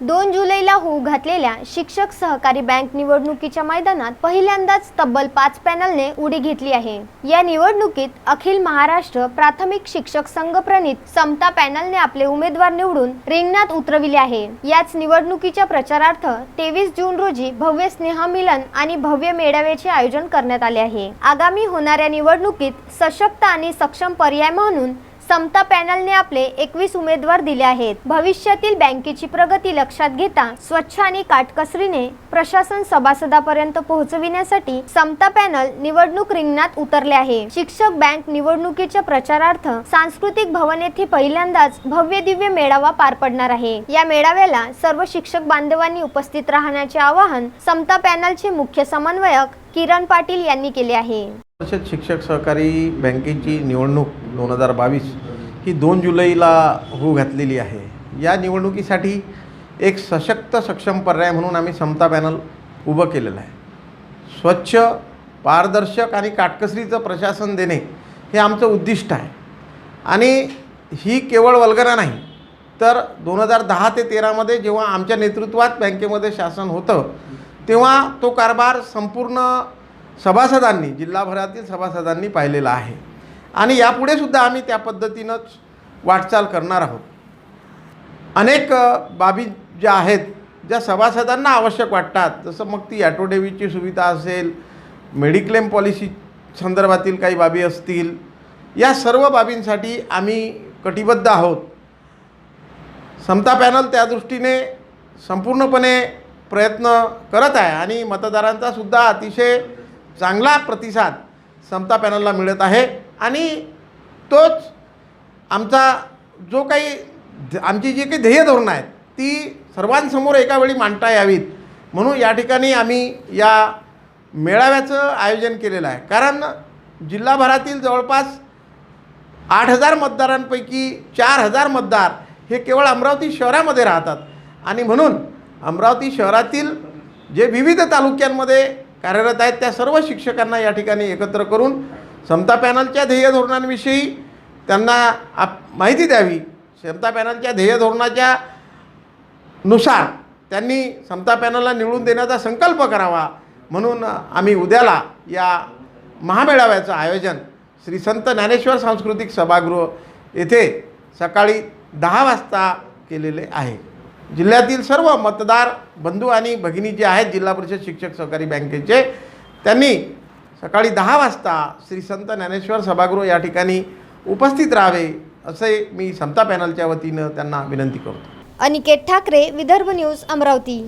दोन जुलैला होऊ घातलेल्या शिक्षक सहकारी बँक निवडणुकीच्या मैदानात पहिल्यांदाच तब्बल पाच पॅनलने उडी घेतली आहे. या निवडणुकीत अखिल महाराष्ट्र प्राथमिक शिक्षक संघ प्रणित समता पॅनलने आपले उमेदवार निवडून रिंगणात उतरविले आहे. याच निवडणुकीच्या प्रचारार्थ तेवीस जून रोजी भव्य स्नेह मिलन आणि भव्य मेळाव्याचे आयोजन करण्यात आले आहे. आगामी होणाऱ्या निवडणुकीत सशक्त आणि सक्षम पर्याय म्हणून समता पॅनलने आपले एकवीस उमेदवार दिले आहेत. भविष्यातील बँकेची प्रगती लक्षात घेता स्वच्छ आणि काटकसरीने प्रशासन सभासदापर्यंत पोहोचविण्यासाठी समता पॅनल निवडणूक रिंगणात उतरले आहे. शिक्षक बँक निवडणुकीच्या प्रचारार्थ सांस्कृतिक भवन येथे पहिल्यांदाच भव्य दिव्य मेळावा पार पडणार आहे. या मेळाव्याला सर्व शिक्षक बांधवांनी उपस्थित राहण्याचे आवाहन समता पॅनलचे मुख्य समन्वयक किरण पाटील यांनी केले आहे. शिक्षक सहकारी बँकेची निवडणूक दोन हजार बावीस ही दोन जुलैला होऊ घातलेली आहे. या निवडणुकीसाठी एक सशक्त सक्षम पर्याय म्हणून आम्ही समता पॅनल उभं केलेलं आहे. स्वच्छ पारदर्शक आणि काटकसरीचं प्रशासन देणे हे आमचं उद्दिष्ट आहे. आणि ही केवळ वल्गना नाही तर दोन हजार दहा ते तेरामध्ये जेव्हा आमच्या नेतृत्वात बँकेमध्ये शासन होतं तेव्हा तो कारभार संपूर्ण सभासदांनी जिल्हाभरातील सभासदांनी पाहिलेला आहे. आणि यापुढे सुद्धा आम्ही त्या पद्धतीनंच वाटचाल करणार आहोत. अनेक बाबी ज्या आहेत ज्या सभासदांना आवश्यक वाटतात जसं मग ती ॲटोडेवीची सुविधा असेल मेडिक्लेम पॉलिसी संदर्भातील काही बाबी असतील या सर्व बाबींसाठी आम्ही कटिबद्ध आहोत. समता पॅनल त्या दृष्टीने संपूर्णपणे प्रयत्न करत आहे आणि मतदारांचा सुद्धा अतिशय चांगला प्रतिसाद समता पॅनलला मिळत आहे. आणि तोच आमचा जो काही आमची जी काही ध्येय धोरणं आहेत ती सर्वांसमोर एका वेळी मांडता यावीत. म्हणून या ठिकाणी आम्ही या मेळाव्याचं आयोजन केलेलं आहे. कारण जिल्हाभरातील जवळपास आठ हजार मतदारांपैकी चार हजार मतदार हे केवळ अमरावती शहरामध्ये राहतात. आणि म्हणून अमरावती शहरातील जे विविध तालुक्यांमध्ये कार्यरत आहेत त्या सर्व शिक्षकांना या ठिकाणी एकत्र करून समता पॅनलच्या ध्येय धोरणांविषयी त्यांना आप माहिती द्यावी. समता पॅनलच्या ध्येय धोरणाच्या नुसार त्यांनी समता पॅनलला निवडून देण्याचा संकल्प करावा. म्हणून आम्ही उद्याला या महामेळाव्याचं आयोजन श्री संत ज्ञानेश्वर सांस्कृतिक सभागृह येथे सकाळी दहा वाजता केलेले आहे. जिल्ह्यातील सर्व मतदार बंधू आणि भगिनी जे आहेत जिल्हा परिषद शिक्षक सहकारी बँकेचे त्यांनी सकाळी दहा वाजता श्री संत ज्ञानेश्वर सभागृह या ठिकाणी उपस्थित राहावे असे मी समता पॅनलच्या वतीनं त्यांना विनंती करतो. अनिकेत ठाकरे विदर्भ न्यूज अमरावती.